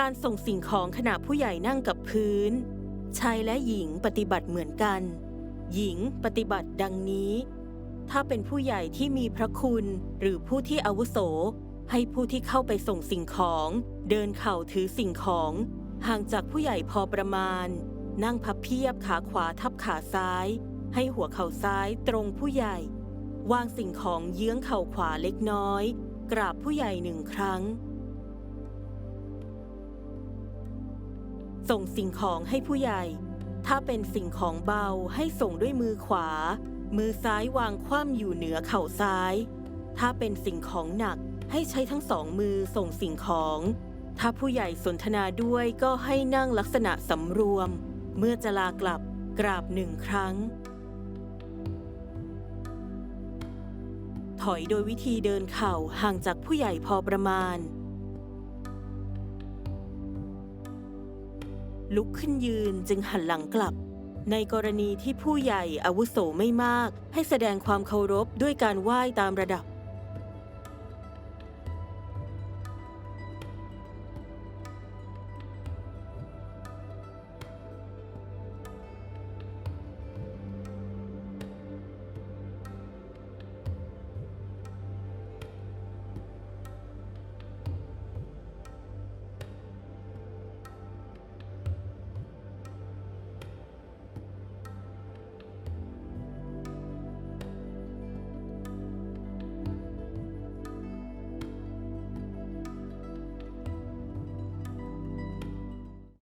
การส่งสิ่งของขณะผู้ใหญ่นั่งกับพื้น ชายและหญิงปฏิบัติเหมือนกัน หญิงปฏิบัติดังนี้ ถ้าเป็นผู้ใหญ่ที่มีพระคุณหรือผู้ที่อาวุโส ให้ผู้ที่เข้าไปส่งสิ่งของ เดินเข่าถือสิ่งของ ห่างจากผู้ใหญ่พอประมาณ นั่งพับเพียบขาขวาทับขาซ้าย ให้หัวเข่าซ้ายตรงผู้ใหญ่ วางสิ่งของเยื้องเข่าขวาเล็กน้อย กราบผู้ใหญ่หนึ่งครั้ง ส่งสิ่งของให้ผู้ใหญ่ ถ้าเป็นสิ่งของเบาให้ส่งด้วยมือขวา มือซ้ายวางคว่ำอยู่เหนือเข่าซ้าย ถ้าเป็นสิ่งของหนักให้ใช้ทั้งสองมือส่งสิ่งของ ถ้าผู้ใหญ่สนทนาด้วยก็ให้นั่งลักษณะสำรวม เมื่อจะลากลับกราบหนึ่งครั้ง ถอยโดยวิธีเดินเข่าห่างจากผู้ใหญ่พอประมาณ ลุกขึ้นยืนจึงหันหลังกลับ ในกรณีที่ผู้ใหญ่อาวุโสไม่มาก ให้แสดงความเคารพด้วยการไหว้ตามระดับ